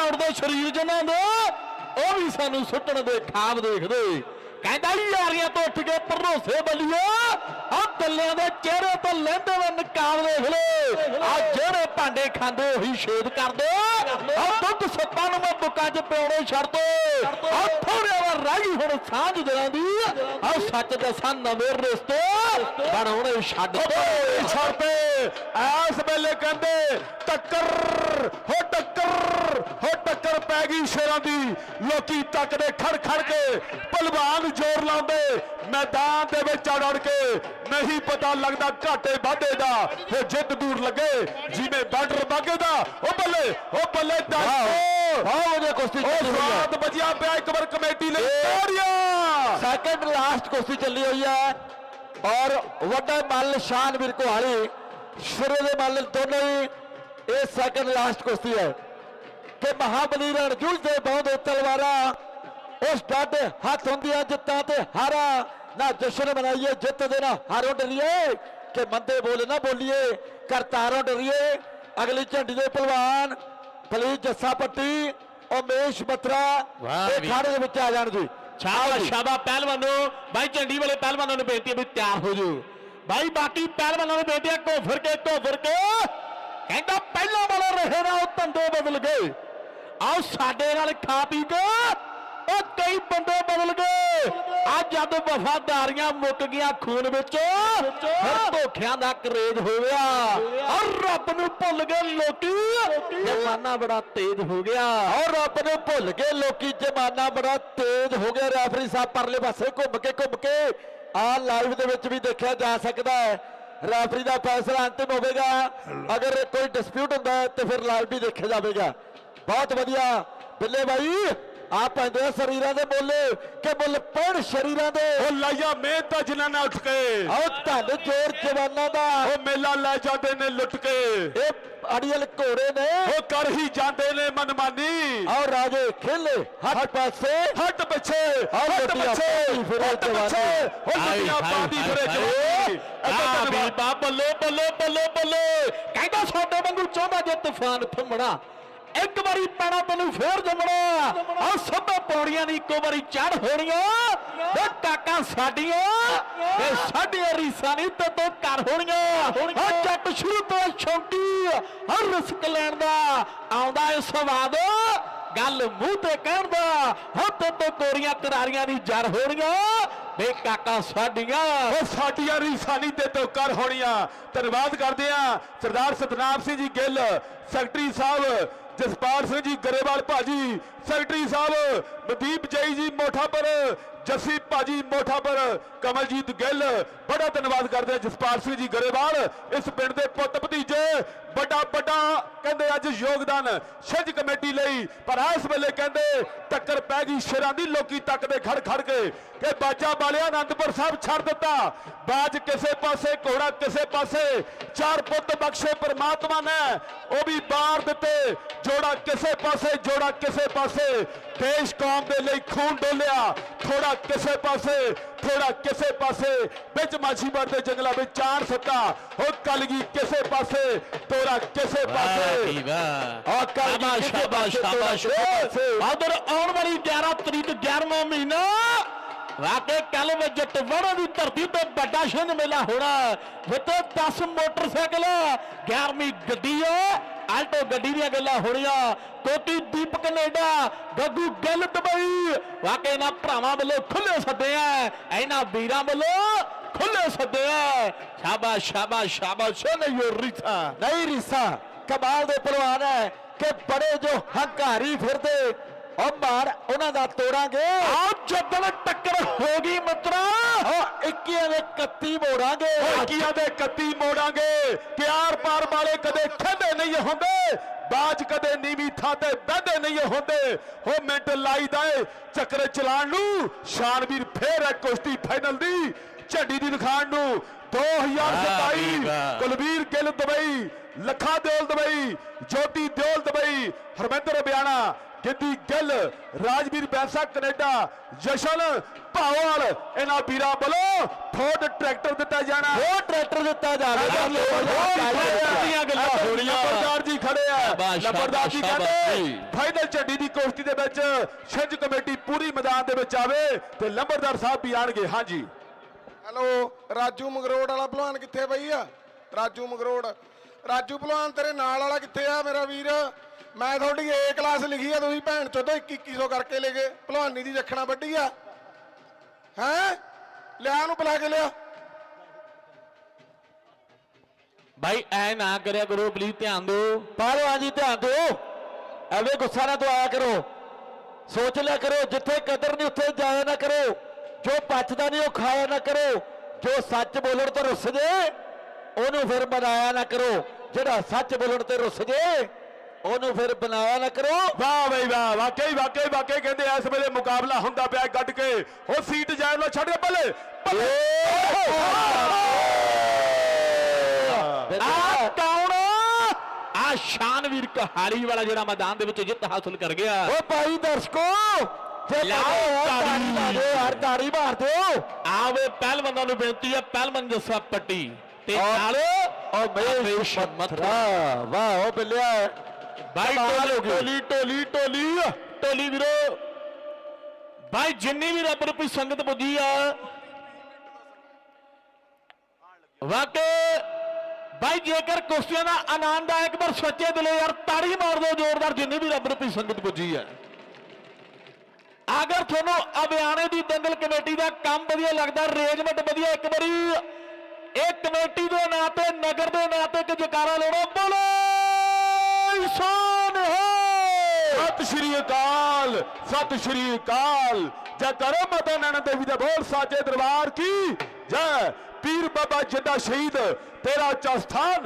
ਨਾ ਸਰੀਰ ਜਨਾਂ ਦੇ, ਉਹ ਵੀ ਸਾਨੂੰ ਸੁੱਟਣ ਦੇ ਖਾਬ ਦੇਖਦੇ ਕਹਿੰਦਾ ਯਾਰੀਆਂ ਤੋਂ ਉੱਠ ਕੇ ਭਰੋਸੇ ਬਲੀਏ ਆ ਦੱਲਿਆਂ ਦੇ ਚਿਹਰੇ ਤੋਂ ਲੈਂਦੇ ਵੇ ਨਕਾਬ ਦੇਖ ਲੈ। ਆ ਜਿਹੜੇ ਭਾਂਡੇ ਖਾਂਦੇ ਉਹੀ ਛੇਦ ਕਰਦੇ ਆ ਦੁੱਧ ਸੱਪਾਂ ਨੂੰ ਮੈਂ ਬੁੱਕਾਂ 'ਚ ਪਿਉਣੇ ਛੱਡ ਦੋ। ਆ ਥੋੜੇ ਵਾਰ ਰਹਿ ਹੁਣ ਸਾਂਝ ਦਿਲਾਂ ਦੀ। ਆ ਸੱਚ ਦੱਸਾਂ, ਨਵੇਂ ਰਿਸ਼ਤੇ ਬਣਾਉਣੇ ਛੱਡ ਦੋ। ਛੱਡਦੇ ਐਸ ਵੇਲੇ ਕਹਿੰਦੇ, ਟੱਕਰ, ਹੋ ਟੱਕਰ। ਹੋ ਟੱਕਰ ਪੈ ਗਈ ਸ਼ੇਰਾਂ ਦੀ। ਲੋਕੀ ਤੱਕਦੇ ਖੜ ਖੜ ਕੇ ਪਹਿਲਵਾਨ ਜ਼ੋਰ ਲਾਉਂਦੇ। ਮੈਦਾਨ ਦੇ ਵਿੱਚ ਅੜ ਅੜ ਕੇ ਨਹੀਂ ਪਤਾ ਲੱਗਦਾ ਘਾਟੇ ਵਾਧੇ ਦਾ। ਹੋ ਜਿੱਦ ਦੂਰ ਲੱਗੇ ਜਿਵੇਂ ਬਾਰਡਰ ਬਾਗੇ ਦਾ। ਉਹ ਬੱਲੇ ਉਹ ਬੱਲੇ ਦੱਸ ਬਹੁਤ ਵਧੀਆ ਕੁਸ਼ਤੀ ਉਹ ਚੱਲੀ ਹੋਈ ਹੈ ਸਵਾਦ ਬਜਿਆ ਪਿਆ ਇੱਕ ਵਾਰ ਕਮੇਟੀ ਲਈ। ਤਾੜੀਆਂ! ਸੈਕੰਡ ਲਾਸਟ ਕੁਸ਼ਤੀ ਚੱਲੀ ਹੋਈ ਹੈ ਔਰ ਵੱਡਾ ਮੱਲ ਸ਼ਾਨਵੀਰ ਕੋਹਾਲੀ ਸ਼ੁਰੂ ਦੇ ਮੱਲ ਦੋਨੋਂ ਹੀ ਇਹ ਸੈਕੰਡ ਲਾਸਟ ਕੁਸ਼ਤੀ ਹੈ। ਕਿ ਮਹਾਬਲੀ ਰਣ ਜੂਝਦੇ ਬਹੁਦੇ ਤਲਵਾਰਾਂ। ਉਸ ਡਾਢੇ ਹੱਥ ਹੁੰਦੀਆਂ ਜਿੱਤਾਂ ਤੇ ਹਾਰਾ। ਨਾ ਜਸ਼ਨ ਮਨਾਈਏ ਜਿੱਤ ਦੇ ਨਾ ਹਾਰੋਂ ਡਰੀਏ ਕਿ ਮੰਦੇ ਬੋਲ ਨਾ ਬੋਲੀਏ ਕਰਤਾਰੋਂ ਡਰੀਏ ਅਗਲੀ ਝੰਡੀ ਦੇ ਪਹਿਲਵਾਨ ਪਲੀਜ਼ ਜੱਸਾ ਪੱਟੀ ਉਮੇਸ਼ ਬਤਰਾ ਇਹ। ਖਾੜੇ ਦੇ ਵਿੱਚ ਆ ਜਾਣ ਜੀ। ਸ਼ਾਬਾਸ਼ ਸ਼ਾਬਾਸ਼ ਪਹਿਲਵਾਨੋ। ਬਾਈ ਝੰਡੀ ਵਾਲੇ ਪਹਿਲਵਾਨਾਂ ਨੂੰ ਬੇਨਤੀ ਹੈ ਵੀ ਤਿਆਰ ਹੋ ਜਾਓ। ਬਾਈ ਬਾਕੀ ਪਹਿਲਵਾਨਾਂ ਨੂੰ ਬੇਨਤੀ ਹੈ ਘੋ ਫਿਰ ਕੇ ਘੋ ਫਿਰ ਕੇ। ਕਹਿੰਦਾ ਪਹਿਲਾਂ ਵਾਲਾ ਰਹੇ ਨਾ ਉਹ ਧੰਦੇ ਬਦਲ ਗਏ। ਆਓ ਸਾਡੇ ਨਾਲ ਖਾ ਪੀ ਕੇ। ਉਹ ਕਈ ਬੰਦੇ ਬਦਲ ਗਏ। ਆ ਜਦ ਵਫਾਦਾਰੀਆਂ ਮੁੱਕ ਗਈਆਂ ਖੂਨ ਵਿੱਚ, ਫਿਰ ਧੋਖਿਆਂ ਦਾ ਕਰੇਜ ਹੋ ਗਿਆ ਔਰ ਰੱਬ ਨੂੰ ਭੁੱਲ ਗਏ ਲੋਕੀ। ਜਮਾਨਾ ਬੜਾ ਤੇਜ਼ ਹੋ ਗਿਆ। ਔਰ ਰੱਬ ਨੂੰ ਭੁੱਲ ਗਏ ਲੋਕੀ। ਜਮਾਨਾ ਬੜਾ ਤੇਜ਼ ਹੋ ਗਿਆ। ਰੈਫਰੀ ਸਾਹਿਬ ਪਰਲੇ ਪਾਸੇ ਘੁੰਮ ਕੇ ਘੁੰਮ ਕੇ। ਆ ਲਾਈਵ ਦੇ ਵਿੱਚ ਵੀ ਦੇਖਿਆ ਜਾ ਸਕਦਾ ਹੈ। ਰੈਫਰੀ ਦਾ ਫੈਸਲਾ ਅੰਤਿਮ ਹੋਵੇਗਾ। ਅਗਰ ਕੋਈ ਡਿਸਪਿਊਟ ਹੁੰਦਾ ਹੈ ਤੇ ਫਿਰ ਵੀ ਦੇਖਿਆ ਜਾਵੇਗਾ। ਬਹੁਤ ਵਧੀਆ। ਬਿੱਲੇ ਭਾਈ ਆ ਪੈਂਦੇ ਆ ਸਰੀਰਾਂ ਦੇ ਮੁੱਲ ਕਿ ਮੁੱਲ ਪੈਣ ਸਰੀਰਾਂ ਦੇ। ਉਹ ਲਾਇਆ ਮਿਹਨਤਾਂ ਜਿਨ੍ਹਾਂ ਨੇ ਉੱਠ ਕੇ। ਆਓ ਧੰਨ ਜੋਰ ਜਵਾਨਾਂ ਦਾ। ਉਹ ਮੇਲਾ ਲੈ ਜਾਂਦੇ ਨੇ ਲੁੱਟ ਕੇ। ਇਹ ਅੜੀਅਲ ਘੋੜੇ ਨੇ। ਉਹ ਕਰ ਹੀ ਜਾਂਦੇ ਨੇ ਮਨਮਾਨੀ। ਆਓ ਰਾਜੇ ਖੇਲੇ ਹੱਥ ਪਾਸੇ। ਹੱਟ ਪਿੱਛੇ ਹੱਟ ਪਿੱਛੇ ਹੱਟ ਉਹ ਲੁੱਟੀਆਂ ਪਾਉਂਦੀ ਫਿਰੇ ਹਾਏ, ਧੰਨਵਾਦ। ਬੀਬਾ ਬੱਲੇ ਬੱਲੇ ਬੱਲੇ ਬੱਲੇ। ਕਹਿੰਦਾ ਸਾਡੇ ਵਾਂਗੂ ਚਾਹੁੰਦਾ ਜੇ ਤੂਫਾਨ ਥੰਮਣਾ। ਇੱਕ ਵਾਰੀ ਪੈਣਾ ਤੈਨੂੰ ਫੇਰ ਜੰਮਣਾ। ਆ ਸਭੇ ਪੌੜੀਆਂ ਦੀ ਇੱਕੋ ਵਾਰੀ ਚੜ ਹੋਣੀਆਂ ਓ ਕਾਕਾ ਸਾਡੀਆਂ ਇਹ ਸਾਡੀਆਂ ਰੀਸਾਂ ਨਹੀਂ ਤੇ ਤੋ ਘਰ ਹੋਣੀਆਂ। ਆ ਜੱਟ ਸ਼ੁਰੂ ਤੋਂ ਸ਼ੌਂਕੀ ਹਰ ਰਿਸਕ ਲੈਣ ਦਾ ਆਉਂਦਾ ਏ ਸਵਾਦ। ਗੱਲ ਮੂੰਹ ਤੇ ਕਹਿਣ ਦਾ ਹੱਥ ਤੋਂ ਕੋਰੀਆਂ ਕਰਾਰੀਆਂ ਦੀ ਜੜ ਹੋਣੀਆਂ। ਵੇ ਕਾਕਾ ਸਾਡੀਆਂ। ਉਹ ਸਾਡੀਆਂ ਰੀਸਾਨੀ ਤੇ ਤੋਂ ਕਰ ਹੋਣੀਆਂ। ਧੰਨਵਾਦ ਕਰਦੇ ਆ ਸਰਦਾਰ ਸਤਨਾਮ ਸਿੰਘ ਜੀ ਗਿੱਲ, ਸੈਕਟਰੀ ਸਾਹਿਬ ਜਸਪਾਲ ਸਿੰਘ ਜੀ ਗਰੇਵਾਲ ਭਾਜੀ, ਸੈਕਟਰੀ ਸਾਹਿਬ ਮਦੀਪ ਜਈ ਜੀ ਮੋਠਾਪੁਰ ਜਸੀ ਭਾਜੀ ਮੋਠਾਪੁਰ ਕਮਲਜੀਤ ਗਿੱਲ ਬੜਾ ਧੰਨਵਾਦ ਕਰਦੇ ਆ ਜਸਪਾਲ ਸਿੰਘ ਜੀ ਗਰੇਵਾਲ, ਇਸ ਪਿੰਡ ਦੇ ਪੁੱਤ ਭਤੀਜੇ, ਵੱਡਾ ਵੱਡਾ ਕਹਿੰਦੇ ਅੱਜ ਯੋਗਦਾਨ, ਛਿੰਝ ਕਮੇਟੀ ਲਈ, ਪਰ ਇਸ ਵੇਲੇ ਕਹਿੰਦੇ ਟੱਕਰ ਪੈ ਗਈ ਸ਼ੇਰਾਂ ਦੀ, ਲੋਕੀ ਤੱਕਦੇ ਖੜ ਖੜ ਕੇ ਕਿ ਬਾਜਾ ਵਾਲਿਆ ਆਨੰਦਪੁਰ ਸਾਹਿਬ ਛੱਡ ਦਿੱਤਾ। ਬਾਜ ਕਿਸੇ ਪਾਸੇ, ਘੋੜਾ ਕਿਸੇ ਪਾਸੇ, ਚਾਰ ਪੁੱਤ ਬਖਸ਼ੇ ਪ੍ਰਮਾਤਮਾ ਨੇ, ਉਹ ਵੀ ਬਾਹਰ ਦਿੱਤੇ, ਜੋੜਾ ਕਿਸੇ ਪਾਸੇ, ਜੋੜਾ ਕਿਸੇ ਪਾਸੇ, ਦੇਸ਼ ਕੌਮ ਦੇ ਲਈ ਖੂਨ ਡੋਲਿਆ ਥੋੜਾ ਕਿਸੇ ਪਾਸੇ ਥੋੜਾ ਕਿਸੇ ਪਾਸੇ ਵਿੱਚ ਮਾਛੀਵਾੜ ਦੇ ਜੰਗਲਾਂ ਵਿੱਚ ਚਾਰ ਸੱਤਾ ਉਹ ਕਲਗੀ ਕਿਸੇ ਪਾਸੇ ਤੋਰਾ ਕਿਸੇ ਵਾਹ ਪਾਸੇ ਜੀ ਵਾਹ ਆ ਕਰ ਸ਼ਾਬਾਸ਼, ਸ਼ਾਬਾਸ਼, ਸ਼ਾਬਾਸ਼। ਆਦਰ ਆਉਣ ਵਾਲੀ 11 ਤਰੀਕ 11ਵਾਂ ਮਹੀਨਾ ਵਾਕੇ ਕੱਲ ਵਿੱਚ ਜੱਟ ਦੀ ਧਰਤੀ ਤੇ ਵੱਡਾ ਛਿੰਝ ਮੇਲਾ ਹੋਣਾ ਜਿੱਥੇ 10 ਮੋਟਰਸਾਈਕਲ 11ਵੀਂ ਗੱਡੀ ਆ ਆਲਟੋ ਗੱਡੀ ਦੀਆਂ ਗੱਲਾਂ ਹੋਣੀਆਂ ਕੋਟੀ ਦੀਪ ਕੈਨੇਡਾ, ਗੱਗੂ ਗੱਲ ਦੁਬਈ। ਵਾਕੇ ਨਾ ਭਰਾਵਾਂ ਵੱਲੋਂ ਖੁੱਲੇ ਸੱਦੇ ਆ। ਇਹਨਾਂ ਵੀਰਾਂ ਵੱਲੋਂ ਖੁੱਲੇ ਸੱਦੇ ਆ। ਸ਼ਾਬਾਸ਼ ਸ਼ਾਬਾਸ਼ ਸ਼ਾਬਾਸ਼। ਨਹੀਂ ਰੀਸਾ। ਨਹੀਂ ਰੀਸਾ। ਕਮਾਲ ਦੇ ਪਹਿਲਵਾਨ ਹੈ ਕਿ ਬੜੇ ਜੋ ਹੰਕਾਰੀ ਫਿਰਦੇ। ਉਹ ਮਾਰ ਉਹਨਾਂ ਦਾ ਤੋੜਾਂਗੇ। ਆ ਜਦੋਂ ਟੱਕਰ ਹੋ ਗਈ ਮਿੱਤਰਾ। ਉਹ 21 ਦੇ 31 ਮੋੜਾਂਗੇ। ਕੀਆਂ ਦੇ 31 ਮੋੜਾਂਗੇ। ਪਿਆਰ ਪਾਰ ਵਾਲੇ ਕਦੇ ਖੇਡੇ ਨਹੀਂ ਹੁੰਦੇ। ਬਾਜ ਕਦੇ ਨੀਵੀਂ ਥਾਂ ਤੇ ਬਹਿੰਦੇ ਨਹੀਂ ਹੁੰਦੇ। ਹੋ ਮਿੰਟ ਲਾਈਦਾ ਏ ਚੱਕਰ ਚਲਾਣ ਨੂੰ। ਸ਼ਾਨਵੀਰ ਫੇਰ ਹੈ ਕੁਸ਼ਤੀ ਫਾਈਨਲ ਦੀ। ਝੰਡੀ ਦੀ ਦਿਖਾਣ ਨੂੰ। 2027 ਵਾਹ। Kulveer Gill Dubai Lakha Deol Dubai Jyoti Deol Dubai Harminder Biana Giddi Gill Rajveer Bainsa Canada Jashan Bhawal ਇਹਨਾਂ ਵੀਰਾਂ ਵੱਲੋਂ ਫੋਰਡ ਟਰੈਕਟਰ ਦਿੱਤਾ ਜਾਣਾ। ਉਹ ਟਰੈਕਟਰ ਦਿੱਤਾ ਜਾਵੇਗਾ ਦੀਆਂ ਗੱਲਾਂ ਹੋਣੀਆਂ। ਲੰਬਰਦਾਰ ਜੀ ਖੜੇ ਆ। ਸ਼ਾਬਾਸ਼, ਲੰਬਰਦਾਰ ਜੀ ਸ਼ਾਬਾਸ਼, ਕਹਿੰਦੇ ਜੀ। ਫਾਈਨਲ ਝੰਡੀ ਦੀ ਕੁਸ਼ਤੀ ਦੇ ਵਿੱਚ ਛਿੰਝ ਕਮੇਟੀ ਪੂਰੀ ਮੈਦਾਨ ਦੇ ਵਿੱਚ ਆਵੇ ਤੇ ਲੰਬਰਦਾਰ ਸਾਹਿਬ ਵੀ ਆਣਗੇ। ਹਾਂਜੀ। ਹੈਲੋ ਰਾਜੂ ਮਗਰੋੜ ਵਾਲਾ ਭਲਵਾਨ ਕਿੱਥੇ ਬਈ ਆ? ਰਾਜੂ ਮਗਰੋੜ। ਰਾਜੂ ਭਲਵਾਨ ਤੇਰੇ ਨਾਲ ਵਾਲਾ ਕਿੱਥੇ ਆ ਮੇਰਾ ਵੀਰ? ਮੈਂ ਤੁਹਾਡੀ ਏ ਕਲਾਸ ਲਿਖੀ ਆ, ਤੁਸੀਂ ਭੈਣ ਚੋਦੋ 2100 ਕਰਕੇ ਲੈ ਗਏ। ਭਲਵਾਨੀ ਦੀ ਜਖਣਾ ਵੱਡੀ ਆ। ਹੈ? ਲਿਆ ਨੂੰ ਬੁਲਾ ਕੇ ਲਿਆ। ਭਾਈ, ਐ ਨਾ ਕਰਿਆ ਕਰੋ ਪਲੀਜ਼ ਧਿਆਨ ਦਿਓ। ਪਹਿਲਵਾਨ ਜੀ, ਧਿਆਨ ਦਿਓ। ਐਵੇਂ ਗੁੱਸਾ ਨਾ ਦਵਾਇਆ ਕਰੋ। ਸੋਚ ਲਿਆ ਕਰੋ, ਜਿੱਥੇ ਕਦਰ ਨਹੀਂ, ਉੱਥੇ ਜਾਇਆ ਨਾ ਕਰੋ। ਜੋ ਪਚਦਾ ਨਹੀਂ, ਉਹ ਖਾਇਆ ਨਾ ਕਰੋ। ਜੋ ਸੱਚ ਬੋਲਣ ਤੋਂ ਰੁੱਸ ਜੇ, ਉਹਨੂੰ ਫਿਰ ਬਣਾਇਆ ਨਾ ਕਰੋ। ਜਿਹੜਾ ਸੱਚ ਬੋਲਣ ਤੇ ਰੁੱਸ ਜੇ ਉਹਨੂੰ ਫਿਰ ਬਣਾਇਆ ਨਾ ਕਰੋ। ਵਾਹ ਬਈ ਵਾਹ ਵਾਕਈ ਵਾਕਈ ਵਾਕਈ ਕਹਿੰਦੇ ਇਸ ਵੇਲੇ ਮੁਕਾਬਲਾ ਹੁੰਦਾ ਪਿਆ ਗੱਡ ਕੇ। ਉਹ ਸੀਟ ਜਾਇ ਲੋ ਛੱਡ ਕੇ ਬੱਲੇ ਬੱਲੇ ਆ ਕੌਣ? ਆ ਸ਼ਾਨਵੀਰ ਕਹਾਲੀ ਵਾਲਾ ਜਿਹੜਾ ਮੈਦਾਨ ਦੇ ਵਿੱਚ ਜਿੱਤ ਹਾਸਲ ਕਰ ਗਿਆ। ਓ ਭਾਈ ਦਰਸ਼ਕੋ ਜੇ ਤਾੜੀ। ਤਾੜੀ ਮਾਰ ਦਿਓ ਆਵੇ ਪਹਿਲਵਾਨਾਂ ਨੂੰ ਬੇਨਤੀ ਹੈ ਪਹਿਲਵਾਨ ਜੱਸਾ ਪੱਟੀ। ਤੇ ਨਾਲ ਓ ਮਹੇਸ਼ ਮਥਰਾ ਵਾਹ ਉਹ ਬਿੱਲਿਆ। ਭਾਈ ਕਮਾਲ ਹੋ ਟੋਲੀ ਗਈ। ਟੋਲੀ ਟੋਲੀ ਟੋਲੀ। ਟੋਲੀ ਵੀਰੋ। ਭਾਈ ਜਿੰਨੀ ਵੀ ਰੱਬ ਰੂਪੀ ਸੰਗਤ ਪੁੱਜੀ ਆ। ਵਾਕੇ ਭਾਈ ਜੇਕਰ ਕੁਸ਼ਤੀਆਂ ਦਾ ਆਨੰਦ ਆ ਇੱਕ ਵਾਰ ਸੱਚੇ ਦਿਲੋਂ ਯਾਰ ਤਾੜੀ ਮਾਰ ਦਿਓ ਜ਼ੋਰਦਾਰ ਜਿੰਨੀ ਵੀ ਰੱਬ ਰੂਪੀ ਸੰਗਤ ਪੁੱਜੀ ਆ। ਅਗਰ ਤੁਹਾਨੂੰ ਅਭਿਆਣੇ ਦੀ ਦੰਗਲ ਕਮੇਟੀ ਦਾ ਕੰਮ ਵਧੀਆ ਲੱਗਦਾ ਅਰੇਂਜਮੈਂਟ ਵਧੀਆ ਇੱਕ ਵਾਰੀ ਇਹ ਕਮੇਟੀ ਦੇ ਨਾਂ ਤੇ ਨਗਰ ਦੇ ਨਾਂ ਤੇ ਇੱਕ ਜਕਾਰਾ ਲਾਉਣਾ ਬੋਲੋ! ਇਨਸਾਨ ਹੋ। ਸਤਿ ਸ਼੍ਰੀ ਅਕਾਲ, ਸਤਿ ਸ਼੍ਰੀ ਅਕਾਲ। ਜੈ ਕਰੋ ਮਾਤਾ ਨੈਣਾ ਦੇਵੀ ਦੇ ਬੋਲ ਸਾਜੇ ਦਰਬਾਰ ਕੀ? ਜੈ ਪੀਰ ਬਾਬਾ ਜਿੱਡਾ ਸ਼ਹੀਦ, ਤੇਰਾ ਚਸਥਾਨ